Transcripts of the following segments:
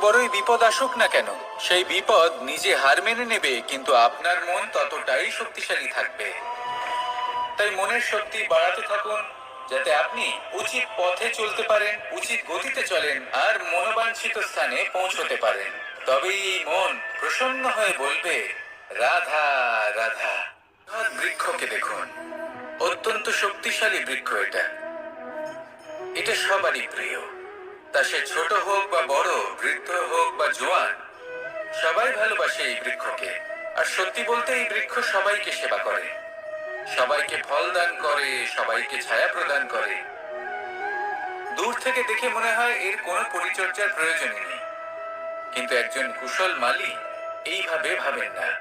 বড়ই বিপদ আসুক না কেন, সেই বিপদ নিজে হার মেনে নেবে, কিন্তু আপনার মন ততটাই শক্তিশালী থাকবে। তাই মনের শক্তি বাড়াতে থাকুন, যাতে আপনি উচিত পথে চলতে পারেন, উচিত গতিতে চলেন, আর মনোবাঞ্ছিত স্থানে পৌঁছতে পারেন। তবেই মন প্রসন্ন হয়ে বলবে, রাধা রাধা। বৃক্ষকে দেখুন। অত্যন্ত শক্তিশালী বৃক্ষ এটা। এটা সবারই প্রিয়। তা সে ছোট হোক বা বড়, বৃদ্ধ হোক বা জোয়ান, সবাই ভালোবাসে এই বৃক্ষকে। আর সত্যি বলতে এই বৃক্ষ সবাইকে সেবা করে। সবাইকে ফল দান করে, সবাইকে ছায়া প্রদান করে। দূর থেকে দেখে মনে হয় এর কোনো পরিচর্যার প্রয়োজনই নেই। কিন্তু একজন কুশল মালি এইভাবে ভাবেন না।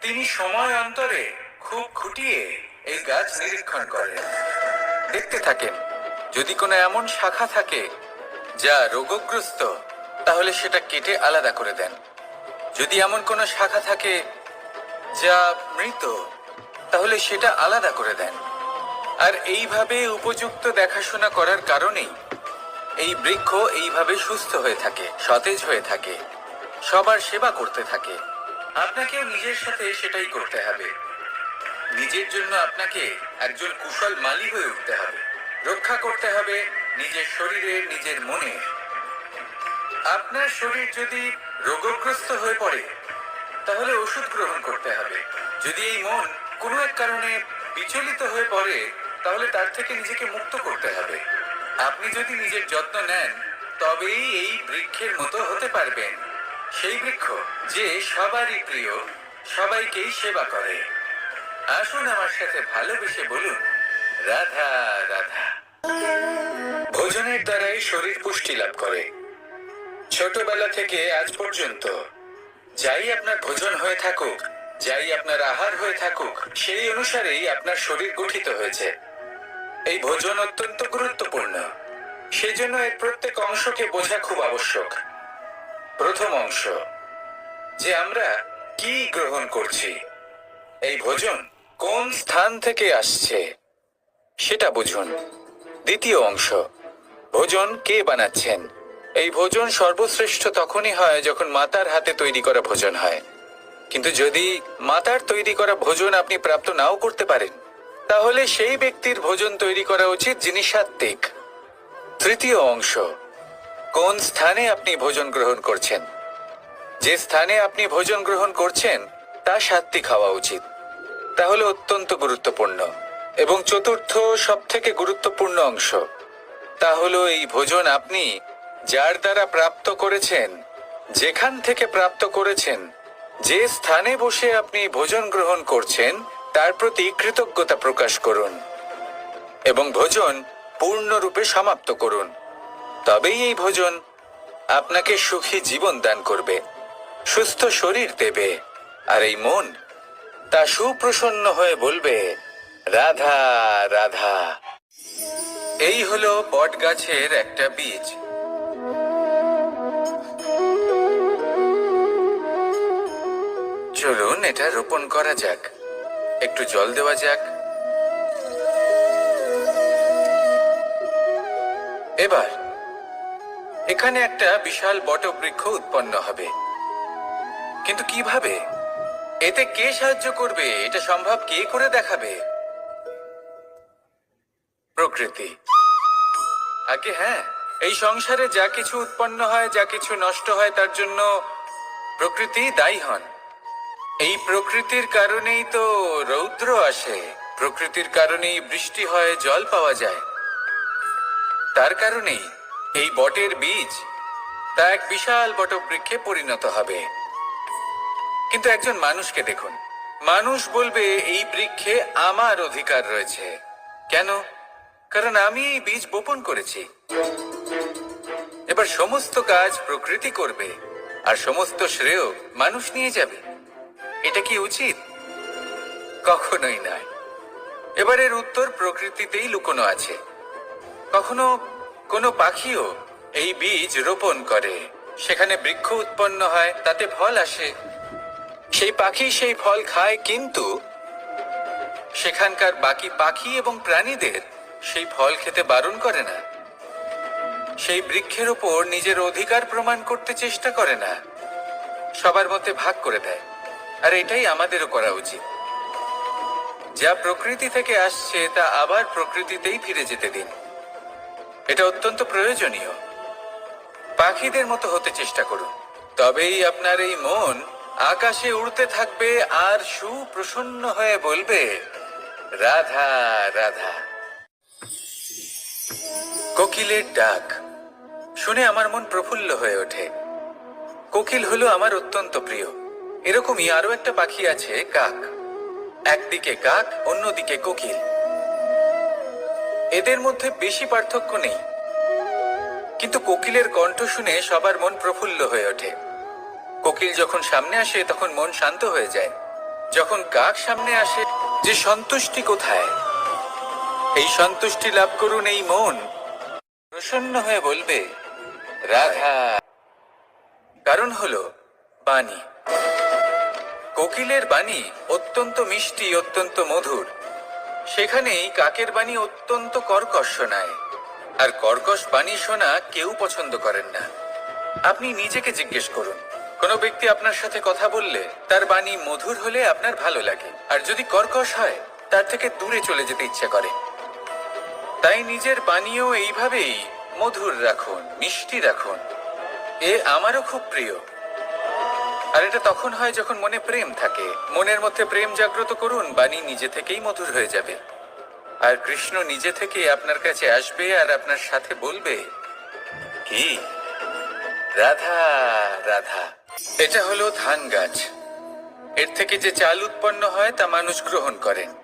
তিনি সময় অন্তরে খুব খুঁটিয়ে এই গাছ নিরীক্ষণ করেন। দেখতে থাকেন, যদি কোনো এমন শাখা থাকে যা রোগগ্রস্ত, তাহলে সেটা কেটে আলাদা করে দেন। যদি এমন কোনো শাখা থাকে যা মৃত, তাহলে সেটা আলাদা করে দেন। আর এইভাবে উপযুক্ত দেখাশোনা করার কারণেই এই বৃক্ষ এইভাবে সুস্থ হয়ে থাকে, সতেজ হয়ে থাকে, সবার সেবা করতে থাকে। আপনাকে নিজের সাথে সেটাই করতে হবে। নিজের জন্য আপনাকে একজন কুশল মালি হয়ে উঠতে হবে। রক্ষা করতে হবে নিজের শরীরে, নিজের মনে। আপনার শরীর যদি রোগগ্রস্ত হয়ে পড়ে, তাহলে ওষুধ গ্রহণ করতে হবে। যদি এই মন কোনো এক কারণে বিচলিত হয়ে পড়ে, তাহলে তার থেকে নিজেকে মুক্ত করতে হবে। আপনি যদি নিজের যত্ন নেন, তবেই এই বৃক্ষের মতো হতে পারবেন। সেই বৃক্ষ যে সবারই প্রিয়, সবাইকেই সেবা করে। আসুন আমার সাথে ভালোবেসে বলুন, রাধা রাধা। ভোজনের দ্বারাই শরীর পুষ্টি লাভ করে। ছোটবেলা থেকে আজ পর্যন্ত, যাই আপনার ভোজন হয়ে থাকুক, যাই আপনার আহার হয়ে থাকুক, সেই অনুসারেই আপনার শরীর গঠিত হয়েছে। এই ভোজন অত্যন্ত গুরুত্বপূর্ণ। সেজন্য এর প্রত্যেক অংশকে বোঝা খুব আবশ্যক। প্রথম অংশ, যে আমরা কি গ্রহণ করছি? এই ভোজন কোন স্থান থেকে আসছে? সেটা বুঝুন। দ্বিতীয় অংশ ভোজন কে বানাচ্ছেন? এই ভোজন সর্বশ্রেষ্ঠ তখনই হয় যখন মাতার হাতে তৈরি করা ভোজন হয়। কিন্তু যদি মাতার তৈরি করা ভোজন আপনি প্রাপ্ত নাও করতে পারেন, তাহলে সেই ব্যক্তির ভোজন তৈরি করা উচিত যিনি সাত্ত্বিক। তৃতীয় অংশ, কোন স্থানে আপনি ভোজন গ্রহণ করছেন? যে স্থানে আপনি ভোজন গ্রহণ করছেন, তা সাত্ত্বিক হওয়া উচিত। তাহলে অত্যন্ত গুরুত্বপূর্ণ। এবং চতুর্থ সব থেকে গুরুত্বপূর্ণ অংশ তা হলো এই ভোজন আপনি যার দ্বারা প্রাপ্ত করেছেন, যেখান থেকে প্রাপ্ত করেছেন, যে স্থানে বসে আপনি ভোজন গ্রহণ করছেন, তার প্রতি কৃতজ্ঞতা প্রকাশ করুন এবং ভোজন পূর্ণরূপে সমাপ্ত করুন। তবেই এই ভোজন আপনাকে সুখী জীবন দান করবে, সুস্থ শরীর দেবে, আর এই মন তা সুপ্রসন্ন হয়ে বলবে, রাধা রাধা। এই হলো বট গাছের একটা বীজ। চলুন এটা রোপণ করা যাক। একটু জল দেওয়া যাক। এবার, এখানে একটা বিশাল বটবৃক্ষ উৎপন্ন হবে। কিন্তু কীভাবে? এতে কে সাহায্য করবে? এটা সম্ভব কে করে দেখাবে? প্রকৃতি। আগে হ্যাঁ এই সংসারে যা কিছু উৎপন্ন হয়, যা কিছু নষ্ট হয়, তার জন্য প্রকৃতি দায়ী হন। এই প্রকৃতির কারণেই তো রৌদ্র আসে। প্রকৃতির কারণেই বৃষ্টি হয়, জল পাওয়া যায়। তার কারণেই এই বটের বীজ তা এক বিশাল বটবৃক্ষে পরিণত হবে। কিন্তু একজন মানুষকে দেখুন। মানুষ বলবে, এই বৃক্ষে আমার অধিকার রয়েছে। কেন? কারণ আমি এই বীজ বপন করেছি। এবার সমস্ত কাজ প্রকৃতি করবে, আর সমস্ত শ্রেয় মানুষ নিয়ে যাবে। এটা কি উচিত? কখনোই নয় এবারের উত্তর প্রকৃতিতেই লুকোনো আছে। কখনো কোনো পাখিও এই বীজ রোপণ করে। সেখানে বৃক্ষ উৎপন্ন হয়, তাতে ফল আসে। সেই পাখি সেই ফল খায়, কিন্তু সেখানকার বাকি পাখি এবং প্রাণীদের সেই ফল খেতে বারণ করে না। সেই বৃক্ষের উপর নিজের অধিকার প্রমাণ করতে চেষ্টা করে না। সবার মধ্যে ভাগ করে দেয়। আর এটাই আমাদেরও করা উচিত। যা প্রকৃতি থেকে আসছে, তা আবার প্রকৃতিতেই ফিরে যেতে দিন। এটা অত্যন্ত প্রয়োজনীয়। পাখিদের মতো হতে চেষ্টা করুন। তবেই আপনার এই মন আকাশে উড়তে থাকবে আর সুপ্রসন্ন হয়ে বলবে, রাধা রাধা। কোকিলের ডাক। শুনে আমার মন প্রফুল্ল হয়ে ওঠে। কোকিল হলো আমার অত্যন্ত প্রিয়। এরকমই আরও একটা পাখি আছে, কাক। একদিকে কাক, অন্যদিকে কোকিল। এদের মধ্যে বেশি পার্থক্য নেই। কিন্তু কোকিলের কণ্ঠ শুনে সবার মন প্রফুল্ল হয়ে ওঠে। কোকিল যখন সামনে আসে, তখন মন শান্ত হয়ে যায়। যখন কাক সামনে আসে, যে সন্তুষ্টি কোথায়? এই সন্তুষ্টি লাভ করুন এই মন। প্রসন্ন হয়ে বলবে, রাধা। কারণ হলো বাণী। কোকিলের বাণী অত্যন্ত মিষ্টি, অত্যন্ত মধুর। সেখানেই কাকের বাণী অত্যন্ত কর্কশ শোনায়। আর কর্কশ বাণী শোনা কেউ পছন্দ করেন না। আপনি নিজেকে জিজ্ঞেস করুন। কোনো ব্যক্তি আপনার সাথে কথা বললে তার বাণী মধুর হলে আপনার ভালো লাগে। আর যদি কর্কশ হয়, তার থেকে দূরে চলে যেতে ইচ্ছে করে। তাই নিজের বাণীও এইভাবেই মধুর রাখুন, মিষ্টি রাখুন। এ আমারও খুব প্রিয়। আর এটা তখন হয় যখন মনে প্রেম থাকে। মনের মধ্যে প্রেম জাগ্রত করুন, বাণী নিজে থেকেই মধুর হয়ে যাবে। আর কৃষ্ণ নিজে থেকে আপনার কাছে আসবে আর আপনার সাথে বলবে, কি? রাধা রাধা। এটা হলো ধান গাছ। এর থেকে যে চাল উৎপন্ন হয় তা মানুষ গ্রহণ করেন।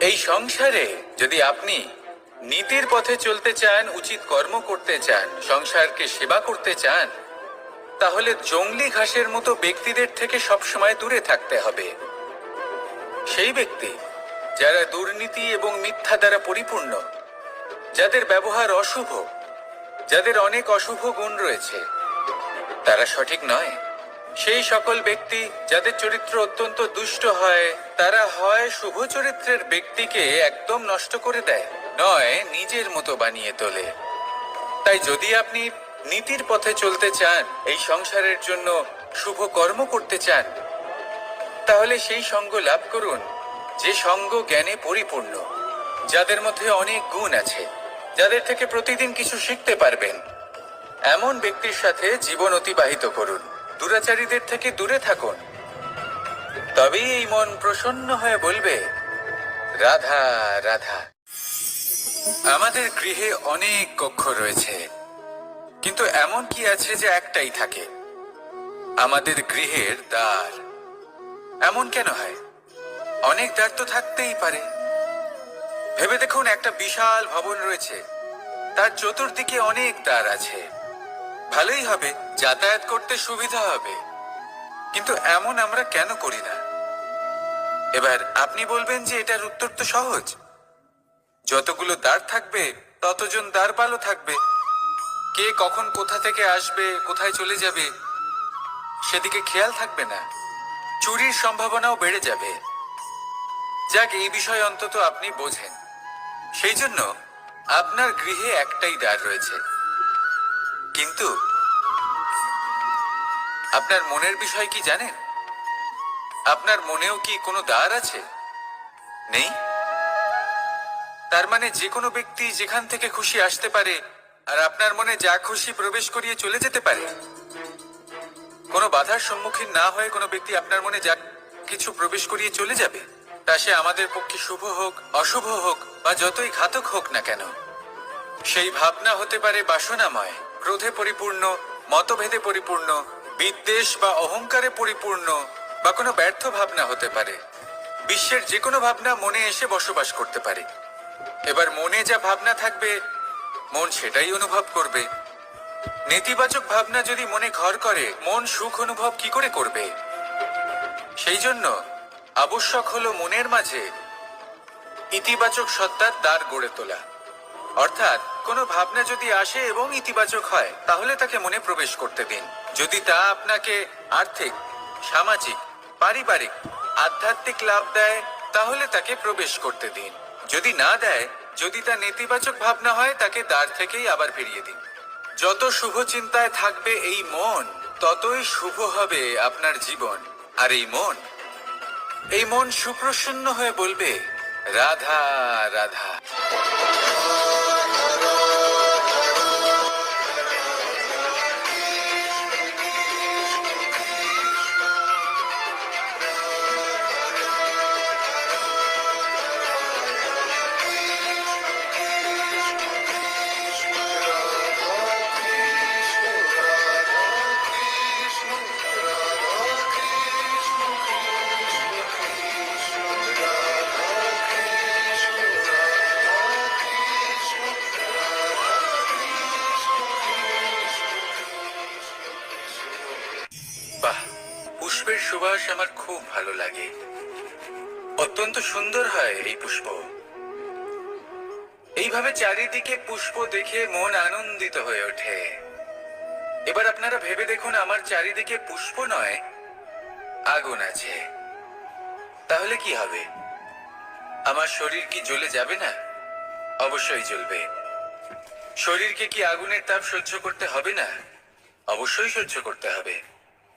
এই সংসারে যদি আপনি নীতির পথে চলতে চান, উচিত কর্ম করতে চান, সংসারকে সেবা করতে চান, তাহলে জংলি ঘাসের মতো ব্যক্তিদের থেকে সবসময় দূরে থাকতে হবে। সেই ব্যক্তি যারা দুর্নীতি এবং মিথ্যা দ্বারা পরিপূর্ণ, যাদের ব্যবহার অশুভ, যাদের অনেক অশুভ গুণ রয়েছে, তারা সঠিক নয়। সেই সকল ব্যক্তি যাদের চরিত্র অত্যন্ত দুষ্ট হয়, তারা হয় শুভ চরিত্রের ব্যক্তিকে একদম নষ্ট করে দেয়, নয় নিজের মতো বানিয়ে তোলে। তাই যদি আপনি নীতির পথে চলতে চান, এই সংসারের জন্য শুভ কর্ম করতে চান, তাহলে সেই সঙ্গ লাভ করুন, যে সঙ্গ জ্ঞানে পরিপূর্ণ, যাদের মধ্যে অনেক গুণ আছে, যাদের থেকে প্রতিদিন কিছু শিখতে পারবেন। এমন ব্যক্তির সাথে জীবন অতিবাহিত করুন। দুরাচারীদের থেকে দূরে থাকুন। তবেই এই মন প্রসন্ন হয়ে বলবে, রাধা রাধা। আমাদের গৃহে অনেক কক্ষ রয়েছে, কিন্তু এমন কি আছে যে একটাই থাকে? আমাদের গৃহের দ্বার। এমন কেন হয়? অনেক দ্বার তো থাকতেই পারে। ভেবে দেখুন, একটা বিশাল ভবন রয়েছে। তার চতুর্দিকে অনেক দ্বার আছে। ভালোই হবে, যাতায়াত করতে সুবিধা হবে। কিন্তু এমন আমরা কেন করি না? এবার আপনি বলবেন যে এটার উত্তর তো সহজ। যতগুলো দ্বার থাকবে, ততজন দ্বারপালও থাকবে। কে কখন কোথা থেকে আসবে, কোথায় চলে যাবে, সেদিকে খেয়াল থাকবে না। চুরির সম্ভাবনাও বেড়ে যাবে। যাক, এই বিষয় অন্তত আপনি বোঝেন। সেই জন্য আপনার গৃহে একটাই দ্বার রয়েছে। কিন্তু আপনার মনের বিষয় কি জানেন? আপনার মনেও কি কোনো দ্বার আছে? নেই? তার মানে যে কোনো ব্যক্তি যেখান থেকে খুশি আসতে পারে আর আপনার মনে যা খুশি প্রবেশ করিয়ে চলে যেতে পারে। কোনো বাধার সম্মুখীন না হয়ে কোনো ব্যক্তি আপনার মনে যা কিছু প্রবেশ করিয়ে চলে যাবে, তা সে আমাদের পক্ষে শুভ হোক, অশুভ হোক বা যতই ঘাতক হোক না কেন, সেই ভাবনা হতে পারে বাসনাময়। ক্রোধে পরিপূর্ণ, মতভেদে পরিপূর্ণ, বিদ্বেষ বা অহংকারে পরিপূর্ণ বা কোনো ব্যর্থ ভাবনা হতে পারে। বিশ্বের যে কোনো ভাবনা মনে এসে বসবাস করতে পারে। এবার মনে যা ভাবনা থাকবে, মন সেটাই অনুভব করবে। নেতিবাচক ভাবনা যদি মনে ঘর করে, মন সুখ অনুভব কি করে করবে? সেই জন্য আবশ্যক হলো মনের মাঝে ইতিবাচক সত্তার দ্বার গড়ে তোলা। অর্থাৎ, কোনো ভাবনা যদি আসে এবং ইতিবাচক হয়, তাহলে তাকে মনে প্রবেশ করতে দিন। যদি তা আপনাকে আর্থিক, সামাজিক, পারিবারিক, আধ্যাত্মিক লাভ দেয়, তাহলে তাকে প্রবেশ করতে দিন। যদি না দেয়, যদি তা নেতিবাচক ভাবনা হয়, তাকে দ্বার থেকেই আবার ফিরিয়ে দিন। যত শুভ চিন্তায় থাকবে এই মন, ততই শুভ হবে আপনার জীবন। আর এই মন এই মন সুপ্রসন্ন হয়ে বলবে, রাধা রাধা। লাগে অত্যন্ত সুন্দর হয় এই পুষ্প। এইভাবে চারিদিকে পুষ্প দেখে মন আনন্দিত হয়ে ওঠে। এবার আপনারা ভেবে দেখুন, আমার চারিদিকে পুষ্প নয়, আগুন আছে। তাহলে কি হবে? আমার শরীর কি জ্বলে যাবে না? অবশ্যই জ্বলবে। শরীরকে কি আগুনের তাপ সহ্য করতে হবে না? অবশ্যই সহ্য করতে হবে।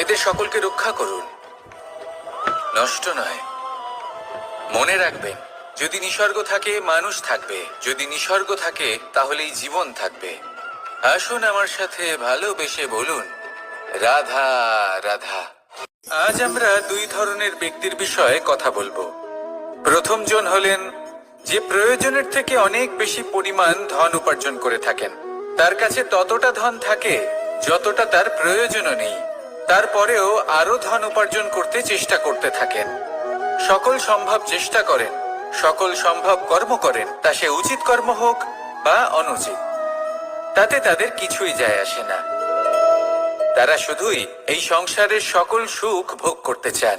এদের সকলকে রক্ষা করুন। নষ্ট নয়। মনে রাখবেন, যদি নিসর্গ থাকে, মানুষ থাকবে। যদি নিসর্গ থাকে, তাহলেই জীবন থাকবে। আসুন আমার সাথে ভালোবেসে বলুন, রাধা রাধা। আজ আমরা দুই ধরনের ব্যক্তির বিষয়ে কথা বলব। প্রথম জন হলেন, যে প্রয়োজনের থেকে অনেক বেশি পরিমাণ ধন উপার্জন করে থাকেন। তার কাছে ততটা ধন থাকে, যতটা তার প্রয়োজনও নেই। তারপরেও আরও ধন উপার্জন করতে চেষ্টা করতে থাকেন। সকল সম্ভব চেষ্টা করেন, সকল সম্ভব কর্ম করেন, তা সে উচিত কর্ম হোক বা অনুচিত। তাতে তাদের কিছুই যায় আসে না। তারা শুধুই এই সংসারের সকল সুখ ভোগ করতে চান,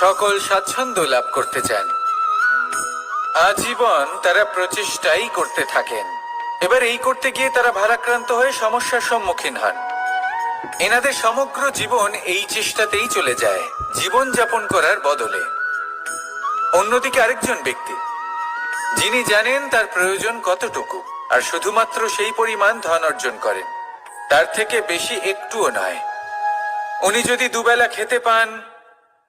সকল স্বাচ্ছন্দ্য লাভ করতে চান। আজীবন তারা প্রচেষ্টাই করতে থাকেন। এবার এই করতে গিয়ে তারা ভারাক্রান্ত হয়ে সমস্যার সম্মুখীন হন। এনাদের সমগ্র জীবন এই চেষ্টাতেই চলে যায়, জীবন যাপন করার বদলে। অন্যদিকে আরেকজন ব্যক্তি, যিনি জানেন তার প্রয়োজন কতটুকু, আর শুধুমাত্র সেই পরিমাণ ধন অর্জন করেন, তার থেকে বেশি একটুও নয়। উনি যদি দুবেলা খেতে পান,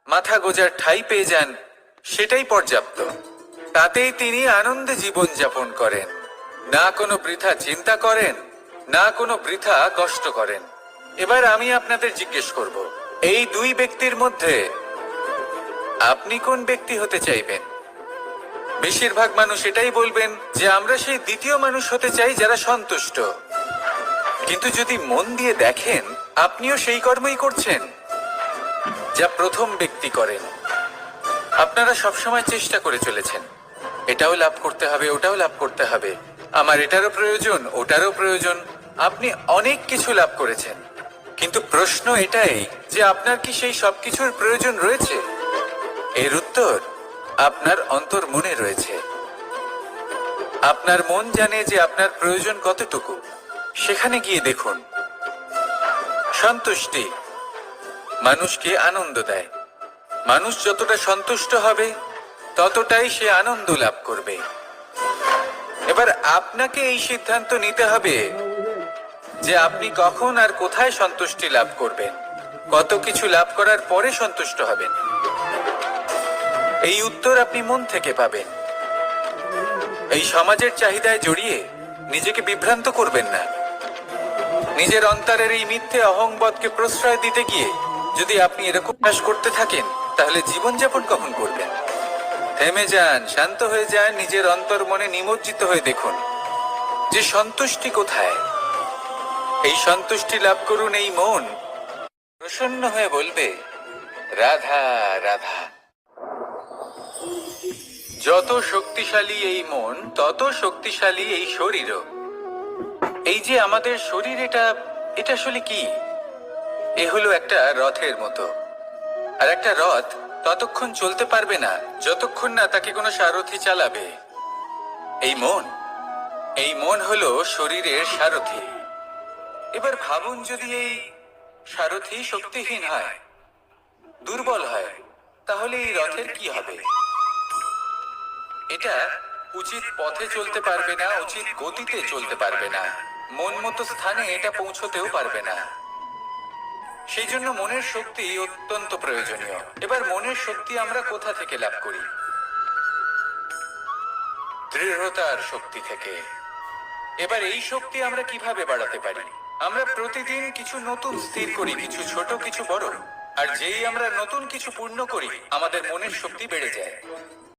মাথা গোজার ঠাই পেয়ে যান, সেটাই পর্যাপ্ত। তাতেই তিনি আনন্দে জীবন যাপন করেন। না কোনো বৃথা চিন্তা করেন, না কোনো বৃথা কষ্ট করেন। এবার আমি আপনাদের জিজ্ঞেস করব, এই দুই ব্যক্তির মধ্যে আপনি কোন ব্যক্তি হতে চাইবেন? বেশিরভাগ মানুষ এটাই বলবেন যে আমরা সেই দ্বিতীয় মানুষ হতে চাই যারা সন্তুষ্ট। কিন্তু যদি মন দিয়ে দেখেন, আপনিও সেই কর্মই করছেন যা প্রথম ব্যক্তি করেন। আপনারা সবসময় চেষ্টা করে চলেছেন। এটাও লাভ করতে হবে, ওটাও লাভ করতে হবে। আমার এটারও প্রয়োজন, ওটারও প্রয়োজন। আপনি অনেক কিছু লাভ করেছেন। কিন্তু প্রশ্ন এটাই যে আপনার কি সেই সবকিছুর প্রয়োজন রয়েছে? এর উত্তর, আপনার অন্তর মনে রয়েছে। আপনার মন জানে যে আপনার প্রয়োজন কতটুকু। সেখানে গিয়ে দেখুন। সন্তুষ্টি মানুষকে আনন্দ দেয়। মানুষ যতটা সন্তুষ্ট হবে, ততটাই সে আনন্দ লাভ করবে। এবার আপনাকে এই সিদ্ধান্ত নিতে হবে যে আপনি কখন আর কোথায় সন্তুষ্টি লাভ করবেন। কত কিছু লাভ করার পরে সন্তুষ্ট হবেন। এই উত্তর আপনি মন থেকে পাবেন। এই সমাজের চাহিদায় জড়িয়ে নিজেকে বিভ্রান্ত করবেন না। নিজের অন্তরের এই মিথ্যে অহংবোধকে প্রশ্রয় দিতে গিয়ে যদি আপনি এরকম চাষ করতে থাকেন, তাহলে জীবনযাপন কখন করবেন? থেমে যান, শান্ত হয়ে যান, নিজের অন্তর মনে নিমজ্জিত হয়ে দেখুন যে সন্তুষ্টি কোথায়। এই সন্তুষ্টি লাভ করুন এই মন। প্রসন্ন হয়ে বলবে, রাধা রাধা। যত শক্তিশালী এই মন, তত শক্তিশালী এই শরীরও। এই যে আমাদের শরীর, এটা এটা আসলে কি? এ হলো একটা রথের মতো। আর একটা রথ ততক্ষণ চলতে পারবে না, যতক্ষণ না তাকে কোনো সারথি চালাবে। এই মন এই মন হলো শরীরের সারথি। এবার ভাবুন যদি এই সারথি শক্তিহীন হয়, দুর্বল হয়, তাহলে এই রথের কি হবে? এটা উচিত পথে চলতে পারবে না, উচিত গতিতে চলতে পারবে না। মন মতো স্থানে এটা পৌঁছতেও পারবে না। সেই জন্য মনের শক্তি অত্যন্ত প্রয়োজনীয়। এবার মনের শক্তি আমরা কোথা থেকে লাভ করি? দৃঢ়তার শক্তি থেকে। এবার এই শক্তি আমরা কীভাবে বাড়াতে পারি? আমরা প্রতিদিন কিছু নতুন স্থির করি, কিছু ছোট, কিছু বড়। আর যেই আমরা নতুন কিছু পূর্ণ করি, আমাদের মনের শক্তি বেড়ে যায়।